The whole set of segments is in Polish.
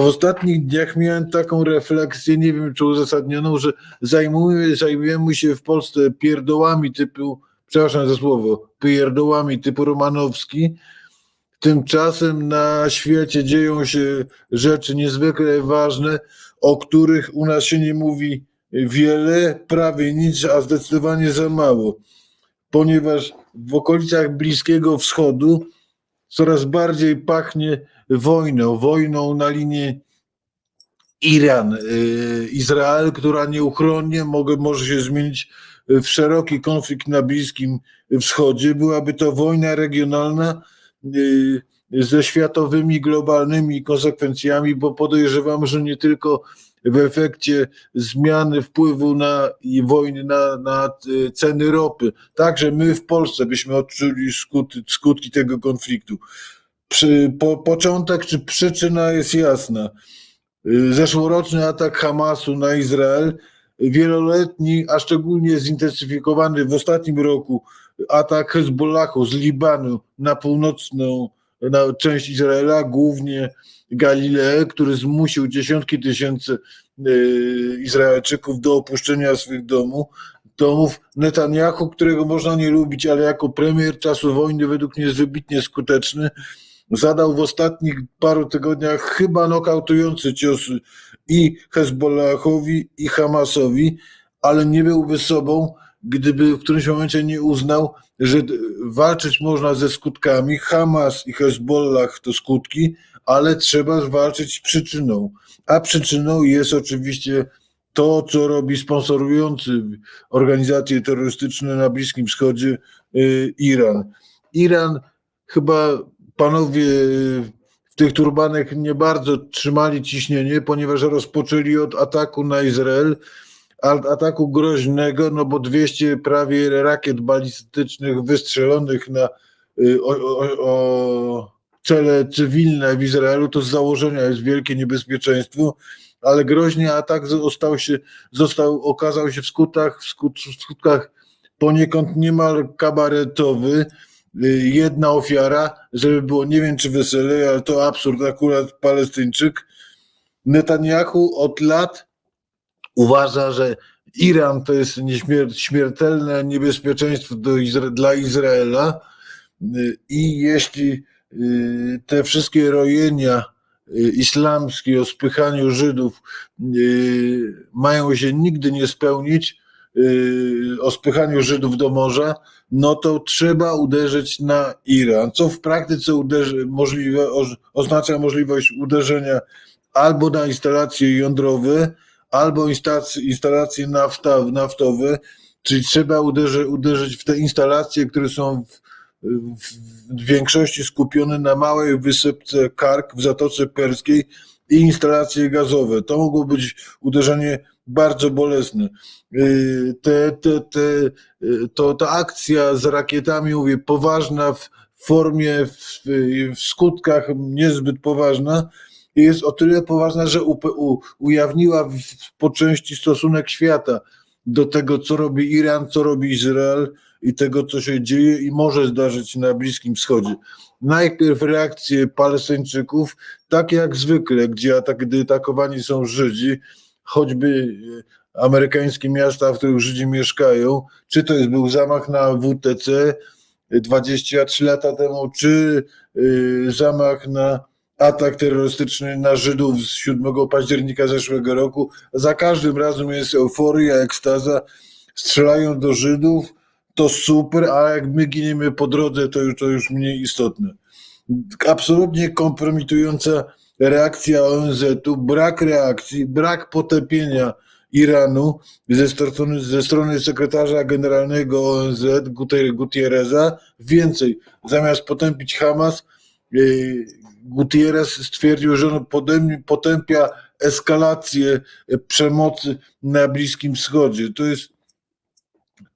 w ostatnich dniach miałem taką refleksję, nie wiem czy uzasadnioną, że zajmujemy, zajmujemy się w Polsce pierdołami typu, przepraszam za słowo, pierdołami typu Romanowski. Tymczasem na świecie dzieją się rzeczy niezwykle ważne, o których u nas się nie mówi wiele, prawie nic, a zdecydowanie za mało. Ponieważ w okolicach Bliskiego Wschodu coraz bardziej pachnie wojną, wojną na linii Iran, y, która nieuchronnie mogę, może się zmienić w szeroki konflikt na Bliskim Wschodzie. Byłaby to wojna regionalna y, ze światowymi, globalnymi konsekwencjami, bo podejrzewam, że nie tylko w efekcie zmiany wpływu na wojny na, na y, ceny ropy. Także my w Polsce byśmy odczuli skutki tego konfliktu. Przy, po, początek czy przyczyna jest jasna. Y, Zeszłoroczny atak Hamasu na Izrael, wieloletni, a szczególnie zintensyfikowany w ostatnim roku atak Hezbollahu z Libanu na północną na część Izraela, głównie Galileę, który zmusił dziesiątki tysięcy y, Izraelczyków do opuszczenia swych domów. Domów Netanyahu, którego można nie lubić, ale jako premier czasu wojny według mnie jest wybitnie skuteczny zadał w ostatnich paru tygodniach chyba nokautujący cios i Hezbollahowi, i Hamasowi, ale nie byłby sobą, gdyby w którymś momencie nie uznał, że walczyć można ze skutkami. Hamas i Hezbollah to skutki, ale trzeba walczyć z przyczyną. A przyczyną jest oczywiście to, co robi sponsorujący organizacje terrorystyczne na Bliskim Wschodzie y, Iran. Iran chyba panowie w tych turbanach nie bardzo trzymali ciśnienie, ponieważ rozpoczęli od ataku na Izrael, ataku groźnego, no bo 200 prawie rakiet balistycznych wystrzelonych na y, o, o, o cele cywilne w Izraelu, to z założenia jest wielkie niebezpieczeństwo, ale groźny atak został się, został, okazał się w skutkach, w skut- w skutkach poniekąd niemal kabaretowy, jedna ofiara, żeby było nie wiem czy wesele, ale to absurd, akurat Palestyńczyk. Netanyahu od lat uważa, że Iran to jest śmiertelne niebezpieczeństwo Izra- dla Izraela Y, i jeśli y, te wszystkie rojenia y, islamskie o spychaniu Żydów y, mają się nigdy nie spełnić, y, o spychaniu Żydów do morza, no to trzeba uderzyć na Iran, co w praktyce uderzy, możliwe, oznacza możliwość uderzenia albo na instalacje jądrowe, albo instalacje nafta, naftowe, czyli trzeba uderzy, uderzyć w te instalacje, które są w, w większości skupione na małej wysypce Kark w Zatoce Perskiej i instalacje gazowe. To mogło być uderzenie bardzo bolesne. Yy, Te, te, te, yy, to ta akcja z rakietami, mówię, poważna w formie, w, w skutkach niezbyt poważna, jest o tyle poważna, że u, u, ujawniła w, po części stosunek świata do tego, co robi Iran, co robi Izrael i tego, co się dzieje i może zdarzyć na Bliskim Wschodzie. Najpierw reakcje Palestyńczyków, tak jak zwykle, gdzie atak, gdy atakowani są Żydzi, choćby e, amerykańskie miasta, w których Żydzi mieszkają, czy to jest był zamach na WTC 23 lata temu, czy y, zamach na atak terrorystyczny na Żydów z 7 października zeszłego roku. Za każdym razem jest euforia, ekstaza. Strzelają do Żydów, to super, a jak my giniemy po drodze, to już, to już mniej istotne. Absolutnie kompromitująca reakcja ONZ-u, brak reakcji, brak potępienia Iranu ze strony, ze strony sekretarza generalnego ONZ Gutierreza. Więcej, zamiast potępić Hamas, yy, Gutierrez stwierdził, że on potępia eskalację przemocy na Bliskim Wschodzie. To jest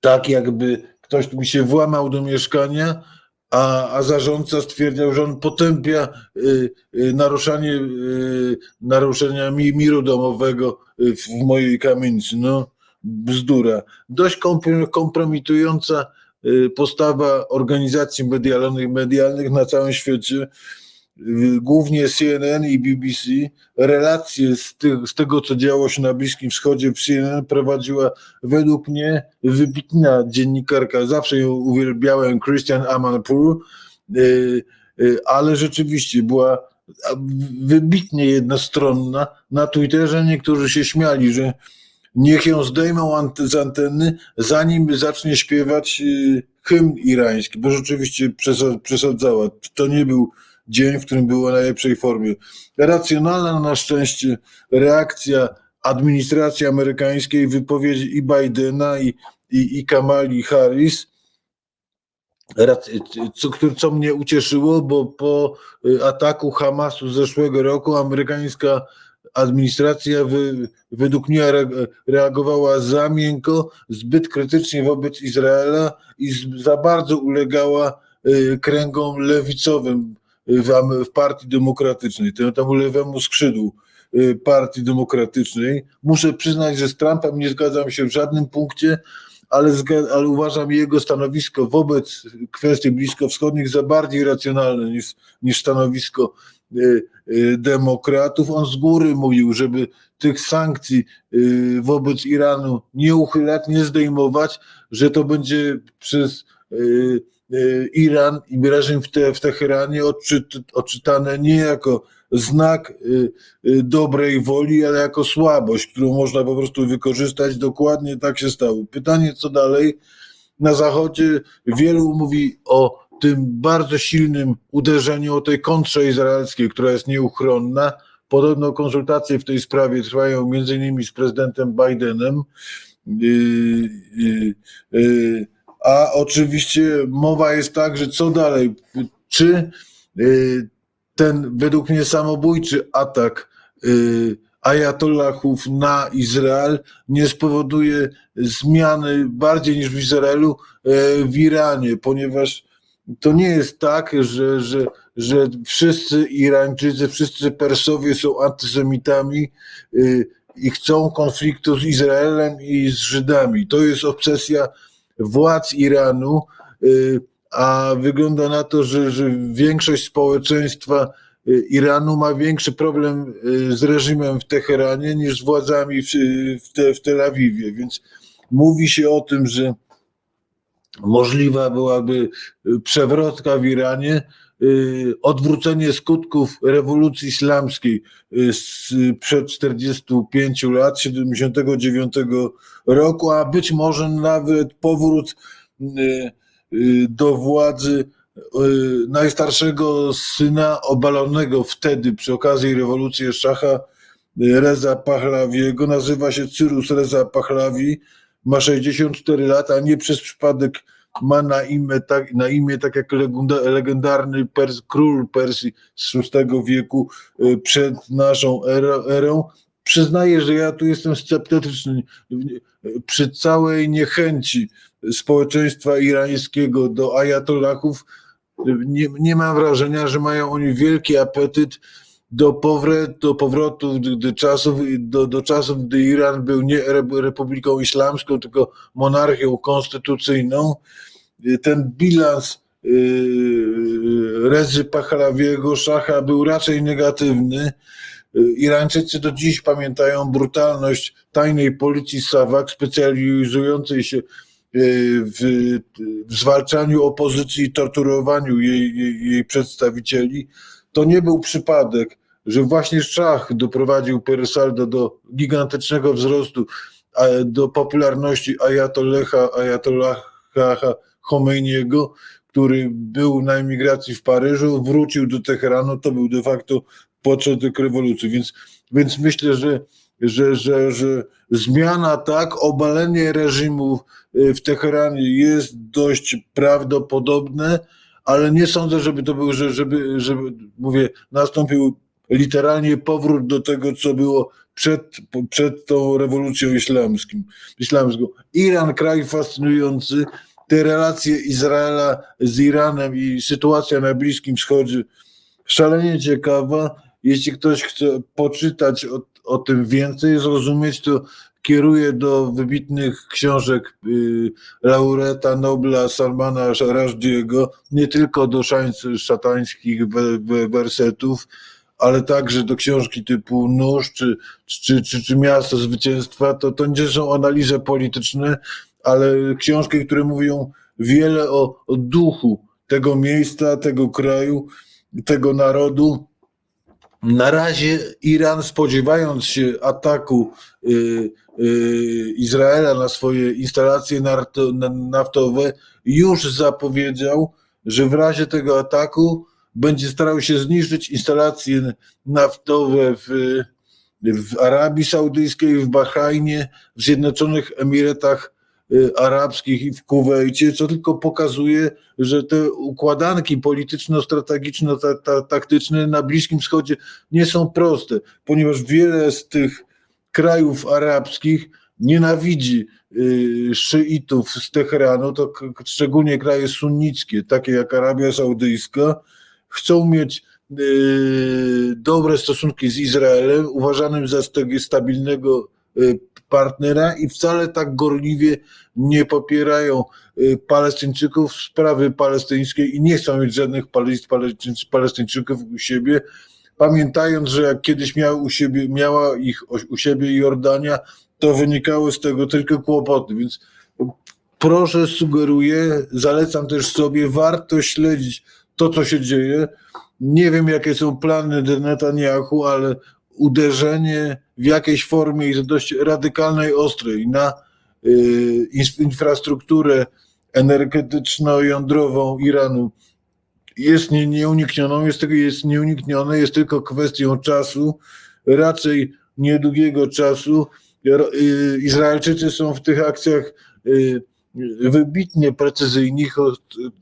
tak, jakby ktoś mi się włamał do mieszkania, a, a zarządca stwierdził, że on potępia y, y, naruszanie, y, naruszenia mi, miru domowego y, w mojej kamienicy. No, bzdura. Dość komprom- kompromitująca y, postawa organizacji medialnych, medialnych na całym świecie. Głównie CNN i BBC, relacje z, tych, z tego, co działo się na Bliskim Wschodzie w CNN prowadziła według mnie wybitna dziennikarka, zawsze ją uwielbiałem, Christian Amanpour, y, y, ale rzeczywiście była wybitnie jednostronna. Na Twitterze niektórzy się śmiali, że niech ją zdejmą z anteny, zanim zacznie śpiewać y, hymn irański, bo rzeczywiście przesa- przesadzała. To nie był dzień, w którym była na najlepszej formie. Racjonalna na szczęście reakcja administracji amerykańskiej, wypowiedzi i Bidena, i, i, i Kamali Harris, co, co mnie ucieszyło, bo po y, ataku Hamasu z zeszłego roku amerykańska administracja wy, według mnie re, reagowała za miękko, zbyt krytycznie wobec Izraela i za bardzo ulegała y, kręgom lewicowym w, Partii Demokratycznej, temu, lewemu skrzydłu y, Partii Demokratycznej. Muszę przyznać, że z Trumpem nie zgadzam się w żadnym punkcie, ale, ale uważam jego stanowisko wobec kwestii bliskowschodnich za bardziej racjonalne niż, niż stanowisko y, y, demokratów. On z góry mówił, żeby tych sankcji wobec Iranu nie uchylać, nie zdejmować, że to będzie przez Iran i reżim w, te, w Teheranie odczyt, odczytane nie jako znak y, y, dobrej woli, ale jako słabość, którą można po prostu wykorzystać. Dokładnie tak się stało. Pytanie, co dalej? Na Zachodzie wielu mówi o tym bardzo silnym uderzeniu, o tej kontrze izraelskiej, która jest nieuchronna. Podobno konsultacje w tej sprawie trwają między innymi z prezydentem Bidenem. Yy, yy, yy, A oczywiście mowa jest tak, że co dalej? Czy yy, ten według mnie samobójczy atak yy, ajatollahów na Izrael nie spowoduje zmiany bardziej niż w Izraelu yy, w Iranie, ponieważ to nie jest tak, że, że, że wszyscy Irańczycy, wszyscy Persowie są antysemitami i chcą konfliktu z Izraelem i z Żydami. To jest obsesja władz Iranu, yy, a wygląda na to, że, że większość społeczeństwa y, Iranu ma większy problem y, z reżimem w Teheranie niż z władzami w, w, te, w Tel Awiwie. Więc mówi się o tym, że możliwa byłaby y, przewrotka w Iranie, y, odwrócenie skutków rewolucji islamskiej y, sprzed 45 lat, 79 roku, a być może nawet powrót y, y, do władzy y, najstarszego syna obalonego wtedy przy okazji rewolucji Szacha y, Reza Pahlawiego. Nazywa się Cyrus Reza Pahlawi, ma 64 lata, nie przez przypadek ma na imię tak, na imię, tak jak legenda, legendarny Pers, król Persji z VI wieku y, przed naszą erą. Przyznaję, że ja tu jestem sceptyczny przy całej niechęci społeczeństwa irańskiego do ajatollahów. Nie, nie mam wrażenia, że mają oni wielki apetyt do, powrę, do powrotu do, czasów, do, do czasów, gdy Iran był nie re- republiką islamską, tylko monarchią konstytucyjną. Ten bilans yy, Rezy Pahlawiego, szacha był raczej negatywny. Irańczycy do dziś pamiętają brutalność tajnej policji Sawak, specjalizującej się w, w zwalczaniu opozycji i torturowaniu jej, jej, jej przedstawicieli. To nie był przypadek, że właśnie Szach doprowadził Peresaldo do gigantycznego wzrostu, do popularności Ayatollaha, Khomeiniego, który był na emigracji w Paryżu, wrócił do Teheranu, to był de facto początek rewolucji, więc, więc myślę, że, że, że, że zmiana tak, obalenie reżimu w Teheranie jest dość prawdopodobne, ale nie sądzę, żeby to był, że, żeby, żeby, mówię, nastąpił literalnie powrót do tego, co było przed, przed tą rewolucją islamską. islamską. Iran, kraj fascynujący, te relacje Izraela z Iranem i sytuacja na Bliskim Wschodzie szalenie ciekawa. Jeśli ktoś chce poczytać o, o tym więcej zrozumieć, to kieruję do wybitnych książek y, laureata Nobla Salmana Rushdie'ego, nie tylko do szatańskich we, we wersetów, ale także do książki typu Nóż czy, czy, czy, czy Miasto Zwycięstwa. To, to nie są analizy polityczne, ale książki, które mówią wiele o, o duchu tego miejsca, tego kraju, tego narodu. Na razie Iran, spodziewając się ataku y, y, Izraela na swoje instalacje naftowe, już zapowiedział, że w razie tego ataku będzie starał się zniszczyć instalacje naftowe w, w Arabii Saudyjskiej, w Bahrajnie, w Zjednoczonych Emiratach y, Arabskich i w Kuwejcie, co tylko pokazuje, że te układanki polityczno-strategiczno-taktyczne na Bliskim Wschodzie nie są proste, ponieważ wiele z tych krajów arabskich nienawidzi y, szyitów z Teheranu, to szczególnie kraje sunnickie, takie jak Arabia Saudyjska, chcą mieć y, dobre stosunki z Izraelem, uważanym za sta- stabilnego y, partnera i wcale tak gorliwie nie popierają y, Palestyńczyków, sprawy palestyńskiej i nie chcą mieć żadnych Palestyń- Palestyń- Palestyńczyków u siebie, pamiętając, że jak kiedyś miał u siebie, miała ich u siebie Jordania, to wynikały z tego tylko kłopoty, więc proszę, sugeruję, zalecam też sobie, warto śledzić to, co się dzieje. Nie wiem, jakie są plany Netanyahu, ale uderzenie w jakiejś formie i dość radykalnej, ostrej na y, infrastrukturę energetyczno-jądrową Iranu jest nie, nieuniknioną, jest, jest nieuniknione, jest tylko kwestią czasu, raczej niedługiego czasu. Y, Izraelczycy są w tych akcjach y, wybitnie precyzyjni, o,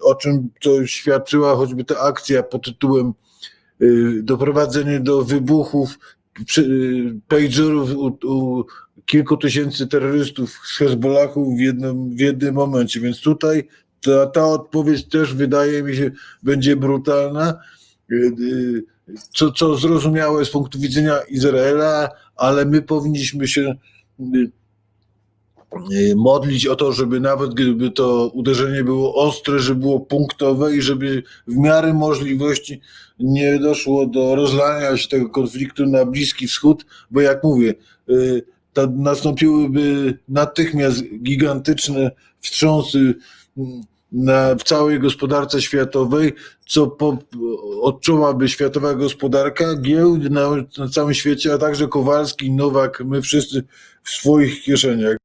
o czym to świadczyła choćby ta akcja pod tytułem y, doprowadzenie do wybuchów y, pagerów u, u kilku tysięcy terrorystów z Hezbollahu w jednym, w jednym momencie. Więc tutaj ta, ta odpowiedź też wydaje mi się będzie brutalna, y, co, co zrozumiałe z punktu widzenia Izraela, ale my powinniśmy się modlić o to, żeby nawet gdyby to uderzenie było ostre, żeby było punktowe i żeby w miarę możliwości nie doszło do rozlania się tego konfliktu na Bliski Wschód, bo jak mówię, y, to nastąpiłyby natychmiast gigantyczne wstrząsy mm, na, w całej gospodarce światowej, co po, odczułaby światowa gospodarka, giełd na, na całym świecie, a także Kowalski, Nowak, my wszyscy w swoich kieszeniach.